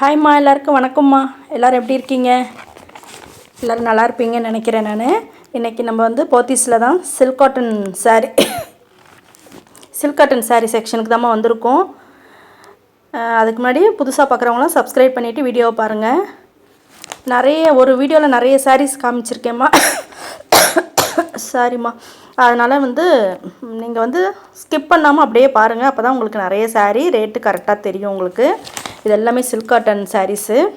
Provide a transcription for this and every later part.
ஹாய்ம்மா எல்லாருக்கும் வணக்கம்மா. எல்லோரும் எப்படி இருக்கீங்க? எல்லோரும் நல்லா இருப்பீங்கன்னு நினைக்கிறேன் நான். இன்றைக்கி நம்ம வந்து போத்தீஸில் தான் silk cotton sari silk cotton sari செக்ஷனுக்கு தாம்மா வந்திருக்கோம். அதுக்கு முன்னாடி புதுசாக பார்க்குறவங்களாம் சப்ஸ்கிரைப் பண்ணிவிட்டு வீடியோவை பாருங்கள் நிறைய ஒரு வீடியோவில் நிறைய சாரீஸ் காமிச்சிருக்கேம்மா. சாரிம்மா அதனால் வந்து நீங்கள் வந்து ஸ்கிப் பண்ணாமல் அப்படியே பாருங்கள் அப்போ தான் உங்களுக்கு நிறைய சாரீ ரேட்டு கரெக்டாக தெரியும் உங்களுக்கு. இது எல்லாமே சில்க் காட்டன் சாரீஸு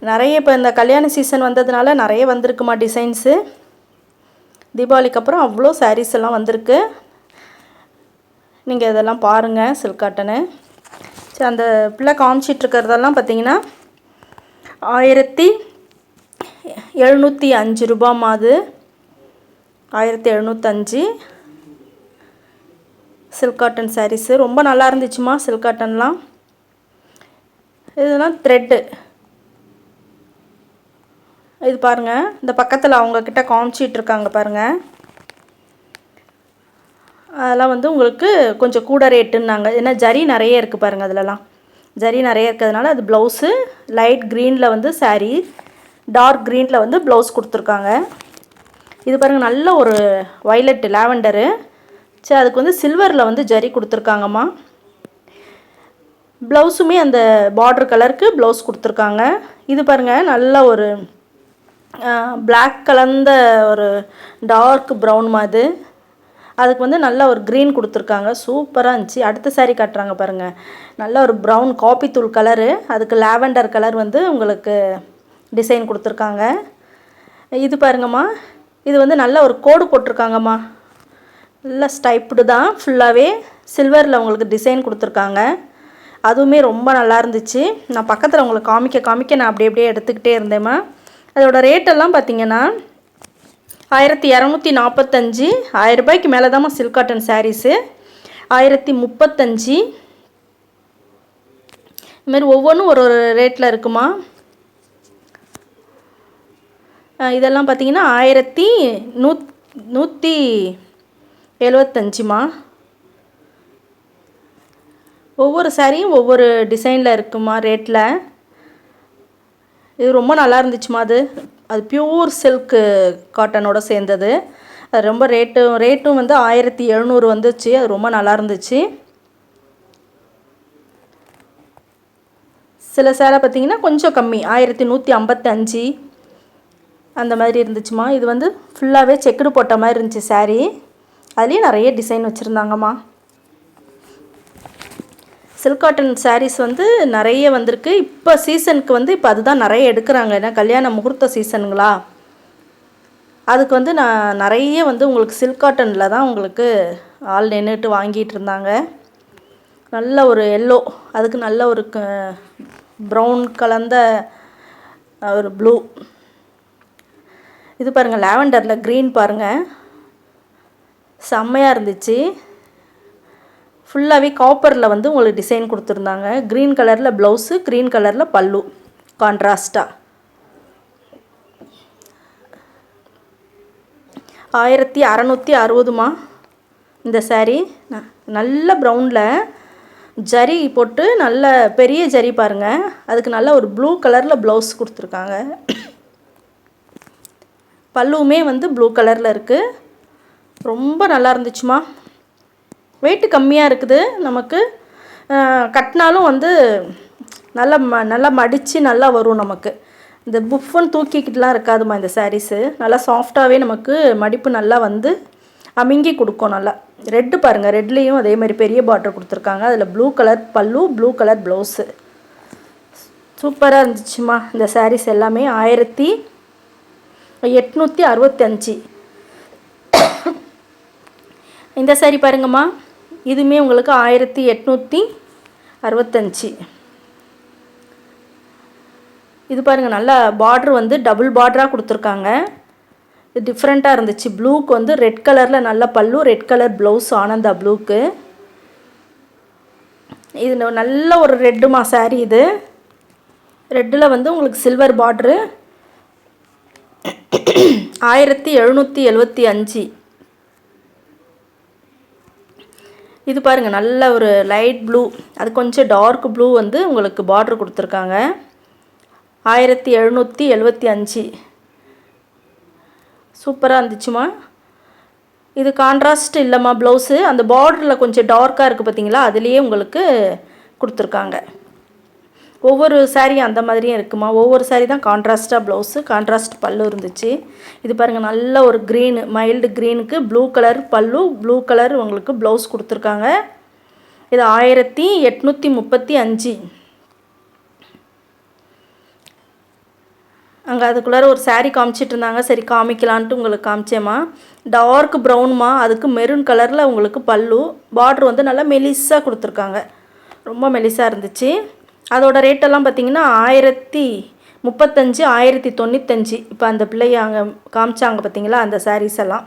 நிறைய இப்போ இந்த கல்யாண சீசன் வந்ததுனால நிறைய வந்திருக்குமா டிசைன்ஸு தீபாவளிக்கு அப்புறம் அவ்வளோ சாரீஸ் எல்லாம் வந்திருக்கு. நீங்கள் இதெல்லாம் பாருங்கள் சில்க் காட்டனு சரி அந்த பிள்ளை காமிச்சிட்டு இருக்கிறதெல்லாம் பார்த்தீங்கன்னா ஆயிரத்தி எழுநூற்றி அஞ்சு ரூபாம்மா ஆயிரத்தி எழுநூற்றஞ்சு சில்க் காட்டன் சாரீஸு ரொம்ப நல்லா இருந்துச்சுமா சில்க் காட்டன்லாம் இதெல்லாம் த்ரெட்டு இது பாருங்கள் இந்த பக்கத்தில் அவங்கக்கிட்ட காமிச்சிட்ருக்காங்க பாருங்கள் அதெல்லாம் வந்து உங்களுக்கு கொஞ்சம் கூட ரேட்டுன்னாங்க ஏன்னா ஜரி நிறைய இருக்குது பாருங்கள் அதிலலாம். ஜரி நிறைய இருக்கிறதுனால அது ப்ளவுஸு லைட் க்ரீனில் வந்து சாரீ டார்க் க்ரீனில் வந்து ப்ளவுஸ் கொடுத்துருக்காங்க. இது பாருங்கள் நல்ல ஒரு வைலட்டு லாவெண்டரு சரி அதுக்கு வந்து சில்வரில் வந்து ஜரி கொடுத்துருக்காங்கம்மா. ப்ளவுஸுமே அந்த பார்டர் கலருக்கு ப்ளவுஸ் கொடுத்துருக்காங்க. இது பாருங்கள் நல்ல ஒரு பிளாக் கலந்த ஒரு டார்க் ப்ரௌன் மாதிரி அதுக்கு வந்து நல்ல ஒரு க்ரீன் கொடுத்துருக்காங்க. சூப்பராக இருந்துச்சு. அடுத்த saree காட்டுறாங்க பாருங்கள் நல்ல ஒரு ப்ரௌன் காப்பி தூள் கலரு அதுக்கு லாவெண்டர் கலர் வந்து உங்களுக்கு டிசைன் கொடுத்துருக்காங்க. இது பாருங்கம்மா. இது வந்து நல்ல ஒரு கோடு போட்டிருக்காங்கம்மா. நல்லா ஸ்டைப்டு தான். ஃபுல்லாகவே சில்வரில் உங்களுக்கு டிசைன் கொடுத்துருக்காங்க. அதுவுமே ரொம்ப நல்லா இருந்துச்சு. நான் பக்கத்தில் உங்களுக்கு காமிக்க காமிக்க நான் அப்படியே அப்படியே எடுத்துக்கிட்டே இருந்தேம்மா. அதோட ரேட்டெல்லாம் பார்த்திங்கன்னா ஆயிரத்தி இரநூத்தி நாற்பத்தஞ்சு ஆயிரம் ரூபாய்க்கு மேலே தாம்மா சில்க் காட்டன் சாரீஸு ஆயிரத்தி முப்பத்தஞ்சு. இதுமாரி ஒவ்வொன்றும் ஒரு ஒரு ரேட்டில் இருக்குமா? இதெல்லாம் பார்த்திங்கன்னா ஆயிரத்தி நூத் நூற்றி எழுபத்தஞ்சிமா ஒவ்வொரு சாரியும் ஒவ்வொரு டிசைனில் இருக்குமா ரேட்டில் இது ரொம்ப நல்லா இருந்துச்சுமா அது? அது பியூர் சில்க்கு காட்டனோட சேர்ந்தது. அது ரொம்ப ரேட்டும் ரேட்டும் வந்து ஆயிரத்தி எழுநூறு வந்துச்சு. அது ரொம்ப நல்லா இருந்துச்சு. சில சேலை பார்த்தீங்கன்னா கொஞ்சம் கம்மி. ஆயிரத்தி நூற்றி ஐம்பத்தஞ்சு. அந்த மாதிரி இருந்துச்சுமா? இது வந்து ஃபுல்லாகவே செக்குடு போட்ட மாதிரி இருந்துச்சு சாரீ அதுலேயும் நிறைய டிசைன் வச்சுருந்தாங்கம்மா. சில்க் காட்டன் சாரீஸ் வந்து நிறைய வந்திருக்கு. இப்போ சீசனுக்கு வந்து இப்போ அதுதான் நிறைய எடுக்கிறாங்க. ஏன்னா கல்யாண முகூர்த்த சீசனுங்களா அதுக்கு வந்து நான் நிறைய வந்து உங்களுக்கு சில்க் காட்டனில் தான் உங்களுக்கு ஆள் நின்றுட்டு வாங்கிட்டு இருந்தாங்க. நல்ல ஒரு எல்லோ அதுக்கு நல்ல ஒரு ப்ரௌன் கலந்த ஒரு ப்ளூ இது பாருங்கள் லாவெண்டரில் க்ரீன் பாருங்கள் செம்மையாக இருந்துச்சு. ஃபுல்லாகவே காப்பரில் வந்து உங்களுக்கு டிசைன் கொடுத்துருந்தாங்க. க்ரீன் கலரில் ப்ளவுஸு க்ரீன் கலரில் பல்லு. கான்ட்ராஸ்ட்டாக ஆயிரத்தி அறநூற்றி அறுபதுமா? இந்த சாரீ நல்ல ப்ரௌனில் ஜரி போட்டு நல்ல பெரிய ஜரி பாருங்கள் அதுக்கு நல்ல ஒரு ப்ளூ கலரில் ப்ளவுஸ் கொடுத்துருக்காங்க. பல்லுவுமே வந்து ப்ளூ கலரில் இருக்குது ரொம்ப நல்லா இருந்துச்சுமா. வெயிட்டு கம்மியாக இருக்குது. நமக்கு கட்டினாலும் வந்து நல்லா ம நல்லா மடித்து நல்லா வரும் நமக்கு. இந்த புஃப்னு தூக்கிக்கிட்டுலாம் இருக்காதுமா இந்த சாரீஸு நல்லா சாஃப்டாகவே நமக்கு மடிப்பு நல்லா வந்து அமுங்கி கொடுக்கும் நல்லா. ரெட்டு பாருங்கள் ரெட்லேயும் அதே மாதிரி பெரிய பார்டர் கொடுத்துருக்காங்க. அதில் ப்ளூ கலர் பல்லு ப்ளூ கலர் ப்ளவுஸு சூப்பராக இருந்துச்சுமா இந்த சாரீஸ் எல்லாமே. ஆயிரத்தி எட்நூற்றி அறுபத்தஞ்சு இந்த சாரி பாருங்கம்மா. இதுவுமே உங்களுக்கு ஆயிரத்தி எட்நூற்றி அறுபத்தஞ்சி. இது பாருங்கள் நல்லா பார்ட்ரு வந்து டபுள் பார்டராக கொடுத்துருக்காங்க. இது டிஃப்ரெண்ட்டாக இருந்துச்சு. ப்ளூக்கு வந்து ரெட் கலரில் நல்ல பல்லு ரெட் கலர் ப்ளவுஸ் ஆனந்தா ப்ளூக்கு இது நல்ல ஒரு ரெட்டுமா saree இது. ரெட்டில் வந்து உங்களுக்கு சில்வர் பார்ட்ரு ஆயிரத்தி எழுநூற்றி எழுபத்தி அஞ்சு. இது பாருங்கள் நல்ல ஒரு லைட் ப்ளூ அது கொஞ்சம் டார்க் ப்ளூ வந்து உங்களுக்கு பார்ட்ரு கொடுத்துருக்காங்க. ஆயிரத்தி எழுநூற்றி எழுபத்தி அஞ்சு. சூப்பராக இருந்துச்சுமா? இது கான்ட்ராஸ்ட் இல்லைம்மா ப்ளவுஸு அந்த பார்டரில் கொஞ்சம் டார்க்காக இருக்குது பார்த்தீங்களா அதுலேயே உங்களுக்கு கொடுத்துருக்காங்க. ஒவ்வொரு சாரியும் அந்த மாதிரியும் இருக்குமா? ஒவ்வொரு சாரீ தான் கான்ட்ராஸ்டாக ப்ளவுஸு கான்ட்ராஸ்ட் பல்லு இருந்துச்சு. இது பாருங்கள் நல்ல ஒரு க்ரீனு மைல்டு க்ரீனுக்கு ப்ளூ கலர் பல்லு ப்ளூ கலர் உங்களுக்கு ப்ளவுஸ் கொடுத்துருக்காங்க. இது ஆயிரத்தி எட்நூற்றி முப்பத்தி அஞ்சு. அங்கே அதுக்குள்ளார ஒரு சாரீ காமிச்சிட்டு இருந்தாங்க. சரி காமிக்கலான்ட்டு உங்களுக்கு காமிச்சேம்மா. டார்க் ப்ரௌன்மா அதுக்கு மெரூன் கலரில் உங்களுக்கு பல்லு. பார்ட்ரு வந்து நல்லா மெலிஸாக கொடுத்துருக்காங்க. ரொம்ப மெலிஸாக இருந்துச்சு. அதோட ரேட்டெல்லாம் பார்த்திங்கன்னா ஆயிரத்தி முப்பத்தஞ்சு ஆயிரத்தி தொண்ணூத்தஞ்சு. இப்போ அந்த பிள்ளைய அங்கே காமிச்சாங்க பார்த்தீங்களா அந்த சாரீஸ் எல்லாம்.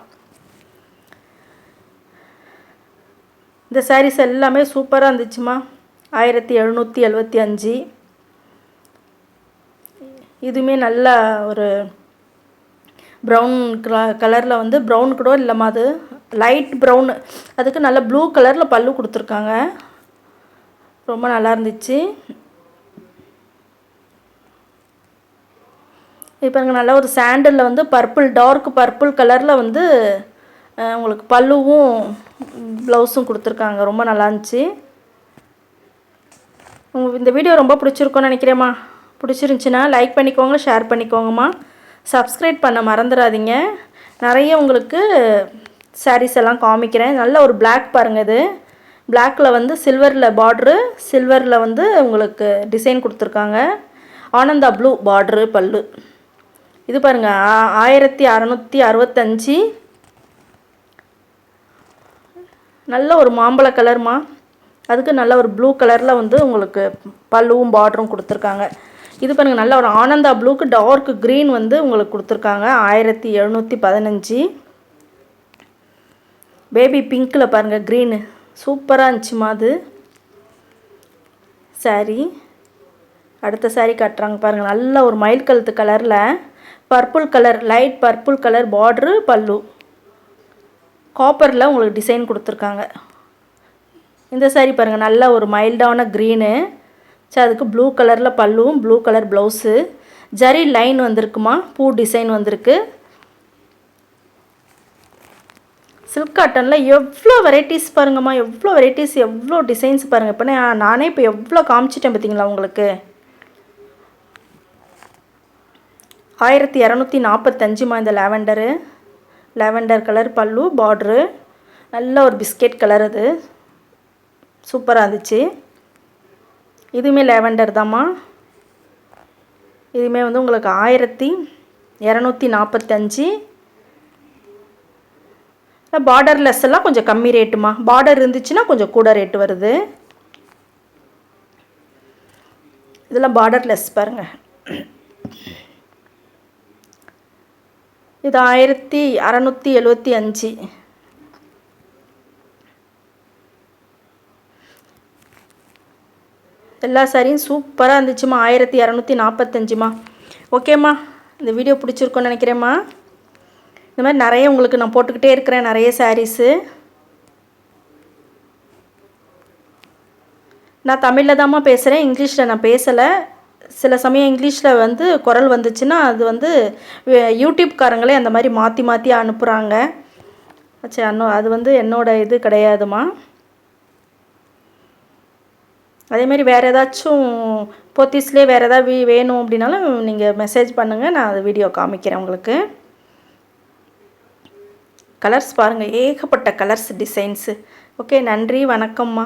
இந்த சாரீஸ் எல்லாமே சூப்பராக இருந்துச்சுமா? ஆயிரத்தி எழுநூற்றி எழுபத்தி அஞ்சு. இதுவுமே நல்ல ஒரு ப்ரௌன் கலரில் வந்து ப்ரௌன் கூட இல்லைம்மா அது. லைட் ப்ரௌன் அதுக்கு நல்ல ப்ளூ கலரில் பல்லு கொடுத்துருக்காங்க. ரொம்ப நல்லா இருந்துச்சு. இப்போ எனக்கு நல்லா ஒரு சாண்டலில் வந்து பர்பிள் டார்க் பர்பிள் கலரில் வந்து உங்களுக்கு பல்லுவும் ப்ளவுஸும் கொடுத்துருக்காங்க. ரொம்ப நல்லா இருந்துச்சு. உங்கள் இந்த வீடியோ ரொம்ப பிடிச்சிருக்கோன்னு நினைக்கிறேம்மா. பிடிச்சிருந்துச்சின்னா லைக் பண்ணிக்கோங்க ஷேர் பண்ணிக்கோங்கம்மா. சப்ஸ்கிரைப் பண்ண மறந்துடாதீங்க. நிறைய உங்களுக்கு சாரீஸ் எல்லாம் காமிக்கிறேன். நல்ல ஒரு பிளாக் பாருங்கள் இது. பிளாக்கில் வந்து சில்வரில் பார்ட்ரு சில்வரில் வந்து உங்களுக்கு டிசைன் கொடுத்துருக்காங்க. ஆனந்தா ப்ளூ பார்ட்ரு பல்லு. இது பாருங்கள் ஆயிரத்தி அறநூற்றி அறுபத்தஞ்சி. நல்ல ஒரு மாம்பழ கலர்மா அதுக்கு நல்ல ஒரு ப்ளூ கலரில் வந்து உங்களுக்கு பல்லுவும் பார்டரும் கொடுத்துருக்காங்க. இது பாருங்கள் நல்ல ஒரு ஆனந்தா ப்ளூக்கு டார்க் க்ரீன் வந்து உங்களுக்கு கொடுத்துருக்காங்க ஆயிரத்தி எழுநூற்றி பதினஞ்சு. பேபி பிங்க்கில் பாருங்கள் க்ரீனு சூப்பராக இருந்துச்சுமா அது. சாரி அடுத்த சாரீ காட்டுறாங்க பாருங்கள் நல்ல ஒரு மயில் கழுத்து கலரில் purple colour light purple colour border பல்லு. காப்பரில் உங்களுக்கு டிசைன் கொடுத்துருக்காங்க. இந்த சாரீ பாருங்கள் நல்ல ஒரு மைல்டான க்ரீனு சரி அதுக்கு ப்ளூ கலரில் பல்லுவும் ப்ளூ கலர் ப்ளவுஸு ஜரி லைன் வந்திருக்குமா? பூ டிசைன் வந்திருக்கு. சில்க் காட்டனில் எவ்வளோ வெரைட்டிஸ் பாருங்கம்மா எவ்வளோ வெரைட்டிஸ் எவ்வளோ டிசைன்ஸ் பாருங்கள் இப்போ நானே இப்போ எவ்வளோ காமிச்சிட்டேன் பார்த்தீங்களா உங்களுக்கு? ஆயிரத்தி இரநூத்தி நாற்பத்தஞ்சுமா இந்த லாவெண்டரு. லேவெண்டர் கலர் பல்லு பார்ட்ரு நல்ல ஒரு பிஸ்கெட் கலர் அது. சூப்பராக இருந்துச்சு. இதுவுமே லேவெண்டர் தாம்மா இதுவுமே வந்து உங்களுக்கு ஆயிரத்தி இரநூத்தி நாற்பத்தஞ்சு பார்டர் லெஸ் எல்லாம் கொஞ்சம் கம்மி ரேட்டுமா பார்டர் இருந்துச்சுன்னா கொஞ்சம் கூட ரேட்டு வருது. இதெல்லாம் பார்டர் லெஸ் பாருங்கள் இது ஆயிரத்தி அறநூற்றி எழுபத்தி அஞ்சு. எல்லா சாரியும் சூப்பராக இருந்துச்சுமா? ஆயிரத்தி இரநூத்தி நாற்பத்தஞ்சுமா ஓகேம்மா இந்த வீடியோ பிடிச்சிருக்கோன்னு நினைக்கிறேம்மா. இந்த மாதிரி நிறைய உங்களுக்கு நான் போட்டுக்கிட்டே இருக்கிறேன் நிறைய சாரீஸு நான் தமிழில் தாம்மா பேசுகிறேன் இங்கிலீஷில் நான் பேசலை. சில சமயம் இங்கிலீஷில் வந்து குரல் வந்துச்சுன்னா அது வந்து யூடியூப்காரங்களே அந்த மாதிரி மாற்றி மாற்றி அனுப்புகிறாங்க சரி அண்ணோ அது வந்து என்னோடய இது கிடையாதுமா? அதேமாரி வேறு ஏதாச்சும் போத்தீஸ்லேயே வேறு ஏதாவது வேணும் அப்படின்னாலும் நீங்கள் மெசேஜ் பண்ணுங்கள் நான் அது வீடியோ காமிக்கிறேன் உங்களுக்கு. கலர்ஸ் பாருங்கள் ஏகப்பட்ட கலர்ஸ் டிசைன்ஸு ஓகே நன்றி வணக்கம்மா.